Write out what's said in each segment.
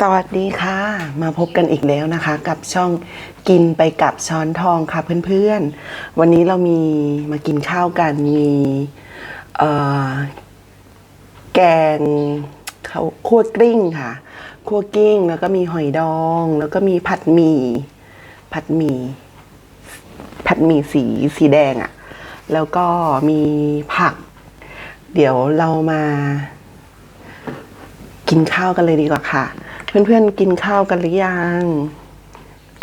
สวัสดีค่ะ มาพบกันอีกแล้วนะคะ กับช่องกินไปกับช้อนทองค่ะเพื่อนๆ วันนี้เรามีมากินข้าวกันมีแกงเขาวคั่วกลิ้งค่ะคั่วกลิ้งแล้วก็มีหอยดอง แล้วก็มีผัดหมี่ผัดหมี่ผัดหมี่สีสีแดงอะ่ะ แล้วก็มีผัก เดี๋ยวเรามากินข้าวกันเลยดีกว่าค่ะ เพื่อนๆกินข้าวกันหรือยัง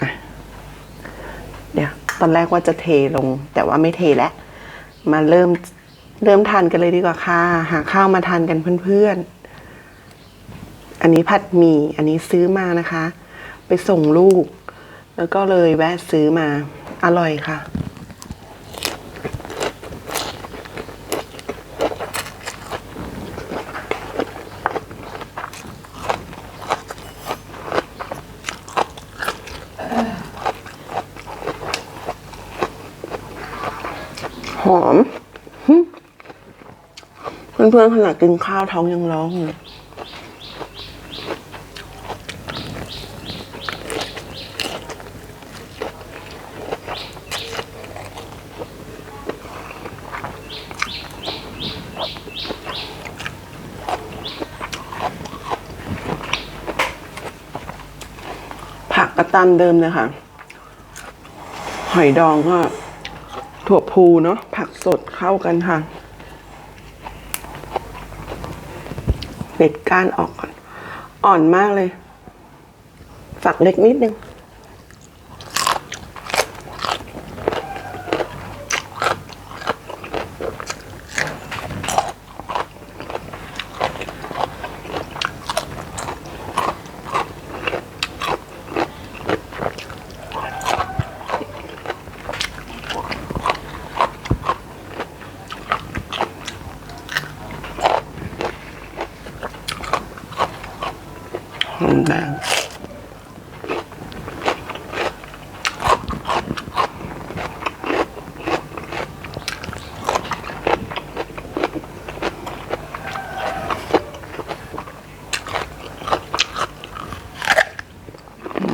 อะเดี๋ยวตอนแรกว่าจะเทลง แต่ว่าไม่เทแล้วมาเริ่มเริ่มทานกันเลยดีกว่าค่ะ หาข้าวมาทานกันเพื่อนๆ อันนี้ผัดหมี่อันนี้ซื้อมานะคะ ไปส่งลูก แล้วก็เลยแวะซื้อมาอร่อยค่ะ อม เพื่อนๆขนาดกินข้าวท้องยังร้องเลยผักกระตันเดิมเลยค่ะ หอยดองก็ พูเนาะผักสดเข้ากันค่ะเด็ดก้านออกก่อน อ่อนมากเลย ฝักเล็กนิดนึง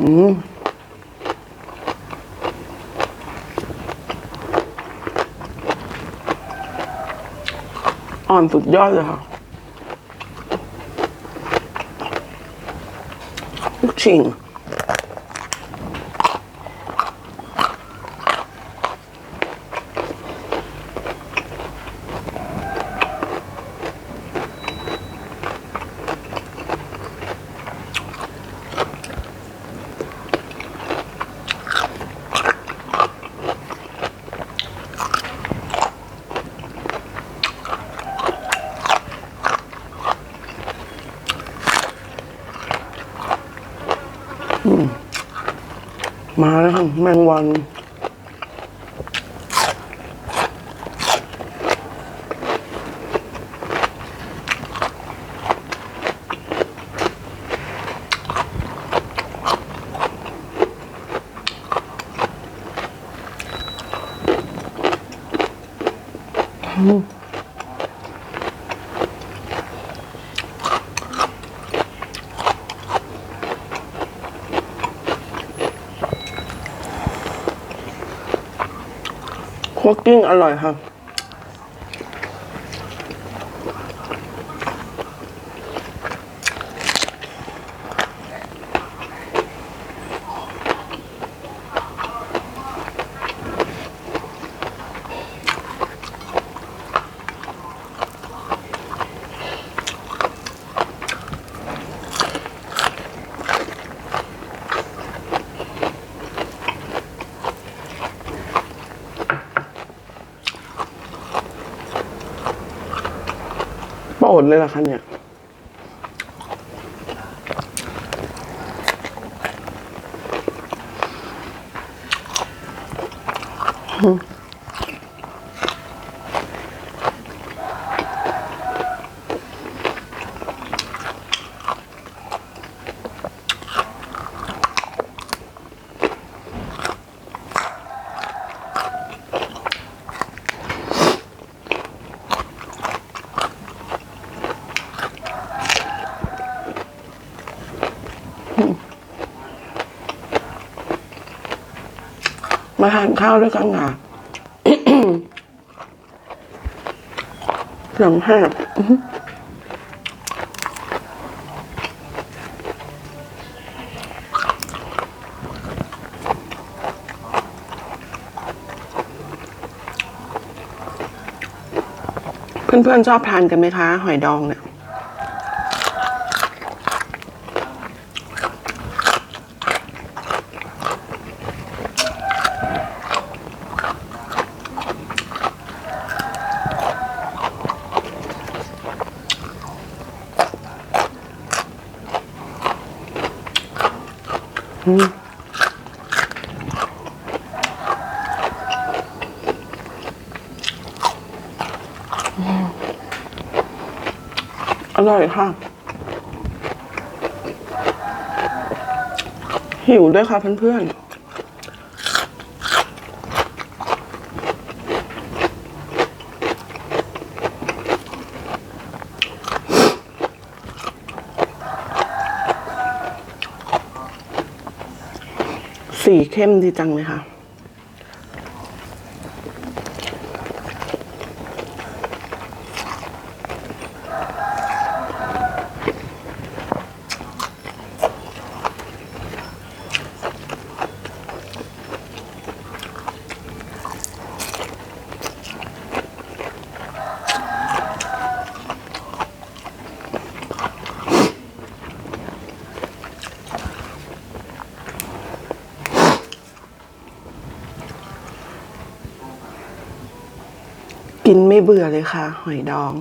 อ่อนสุดยอดเลยค่ะลูกชิ้น แมงวัน คั่วกกิ้งอร่อยค่ะ ป้าอดเลยเหรอคะเนี่ย อ มาทานข้าวด้วยกันค่ะหลังห้งอื้อหือเพื่อนๆชอบทานกันไหมคะ หอยดองเนี่ย อร่อยค่ะ หิวด้วยค่ะเพื่อนๆ สีเข้มดีจังเลยค่ะ ไม่เบื่อเลยค่ะ หอยดอง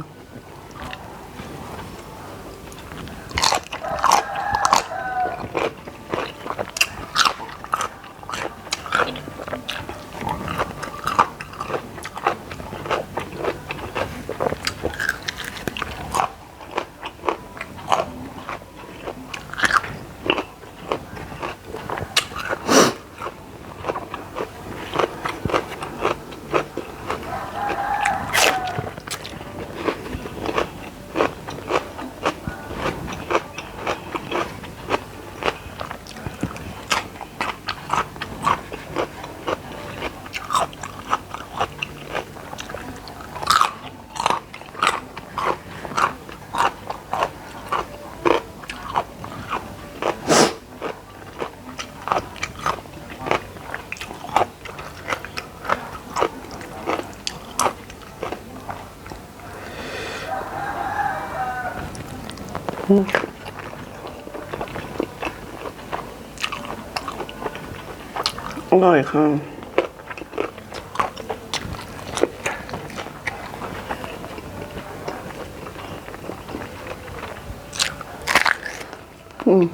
ร่อยค่ะ อืม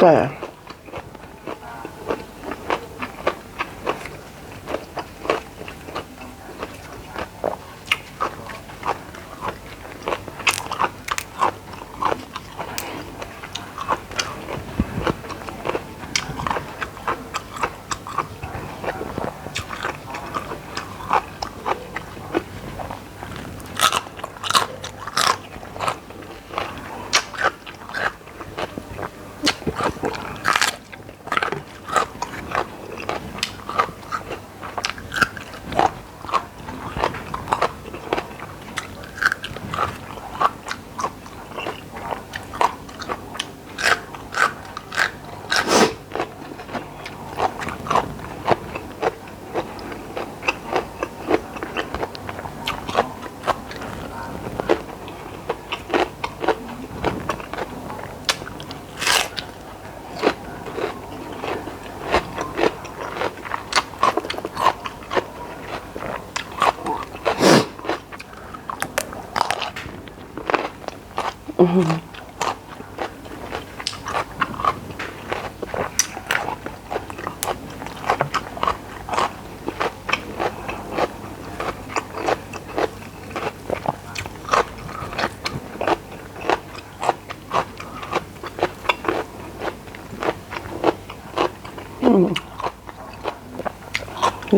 แต่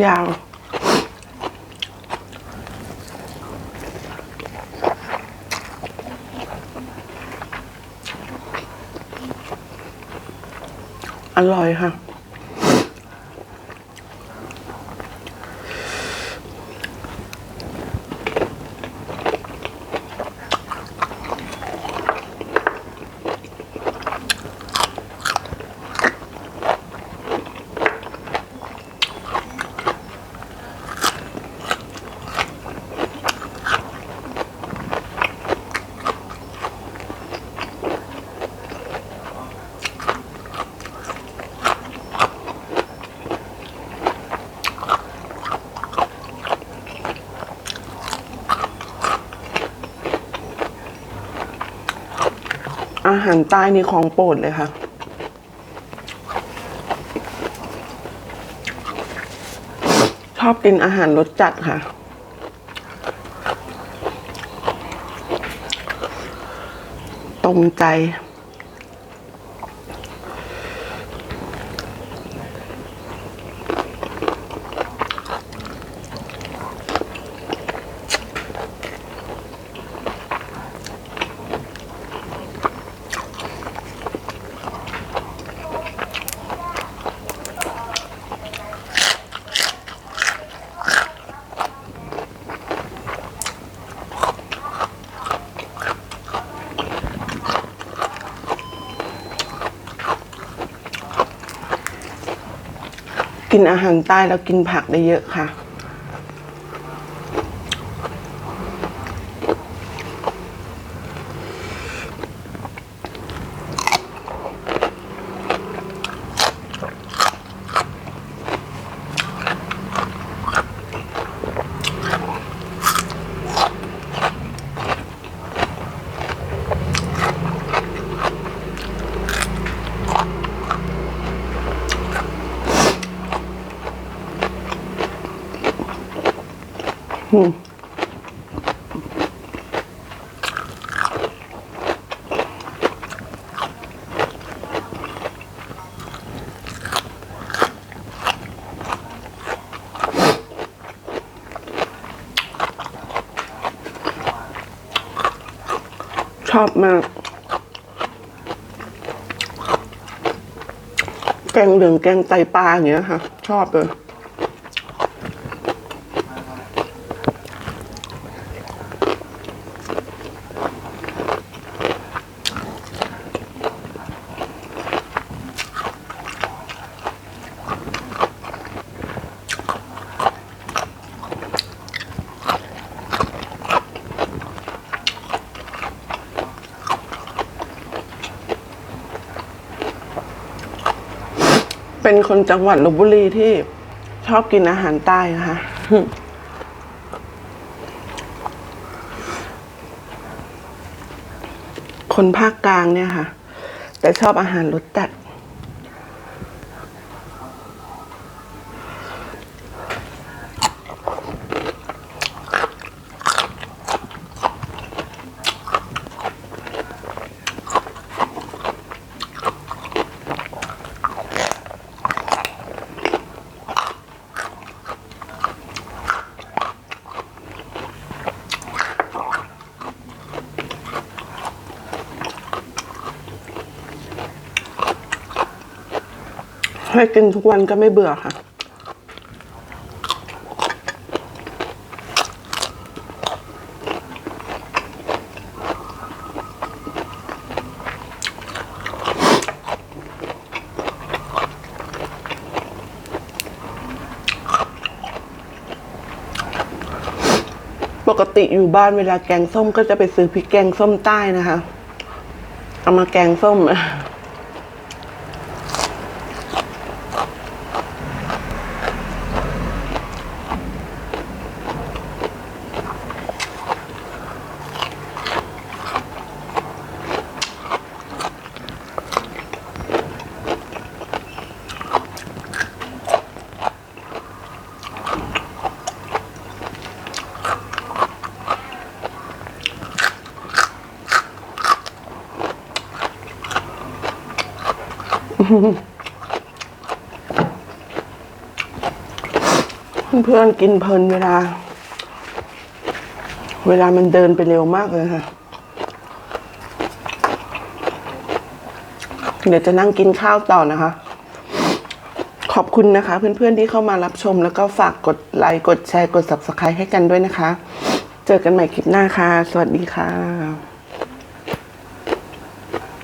ยาว อร่อยค่ะ อาหารใต้นี่ของโปรดเลยค่ะ ชอบกินอาหารรสจัดค่ะ ตรงใจ กินอาหารใต้แล้วกินผักได้เยอะค่ะ ชอบมาก แกงเหลืองแกงไตปลาอย่างเงี้ยค่ะ ชอบเลย เป็นคนจังหวัดลบบุรีที่ชอบกินอาหารใต้นะคะคนภาคกลางเนี่ยค่ะ แต่ชอบอาหารรสจัด ให้กินทุกวันก็ไม่เบื่อค่ะ ปกติอยู่บ้านเวลาแกงส้มก็จะไปซื้อพริกแกงส้มใต้นะคะ เอามาแกงส้ม เพื่อนๆกินเพลินเวลา เวลามันเดินไปเร็วมากเลยค่ะ เดี๋ยวจะนั่งกินข้าวต่อนะคะ ขอบคุณนะคะ เพื่อนๆที่เข้ามารับชมแล้วก็ฝากกดไลค์กดแชร์กด subscribe ให้กันด้วยนะคะ เจอกันใหม่คลิปหน้าค่ะ สวัสดีค่ะ